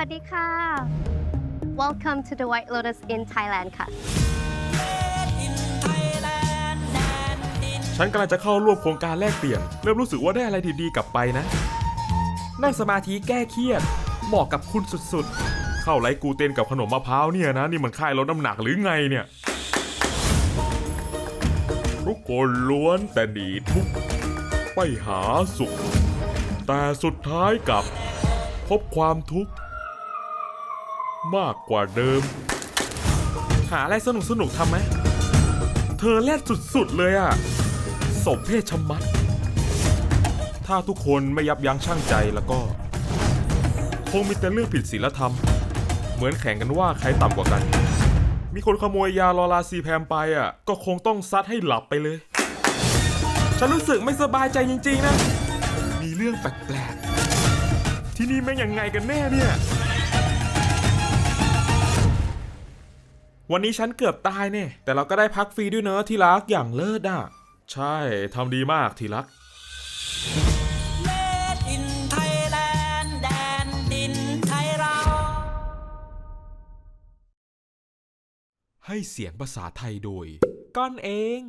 วัสดีค่ะ Welcome to the White Lotus in Thailand ค่ะ ฉันกำลังจะเข้าร่วมโครงการแลกเปลี่ยน เริ่มรู้สึกว่าได้อะไรดีๆกลับไปนะ นั่งสมาธิแก้เครียด เหมาะกับคุณสุดๆ เข้าไลฟ์กูเตนกับขนมมะพร้าวเนี่ยนะ นี่มันค่ายลดน้ำหนักหรือไงเนี่ย ทุกคนล้วนแต่หนีทุกข์ไปหาสุข แต่สุดท้ายกลับ พบความทุกข์ มากกว่าเดิม หาอะไรสนุกสนุกทำไหม เธอแรดสุดๆเลยอะสมเพศชมัด ถ้าทุกคนไม่ยับยั้งชั่งใจแล้วก็ คงมีแต่เรื่องผิดศีลธรรม เหมือนแข่งกันว่าใครต่ำกว่ากัน มีคนขโมยยาลอราซีแพมไปอะ ก็คงต้องซัดให้หลับไปเลย ฉันรู้สึกไม่สบายใจจริงๆนะ มีเรื่องแปลกๆ ที่นี่แม่งยังไงกันแน่เนี่ย วันนี้ฉันเกือบตายเนี่ย แต่เราก็ได้พักฟรีด้วยเนอะที่รักอย่างเลิศอะ ใช่ทำดีมากที่รัก Made in Thailand แดนดินไทยเรา ให้เสียงภาษาไทยโดยก้อนเอง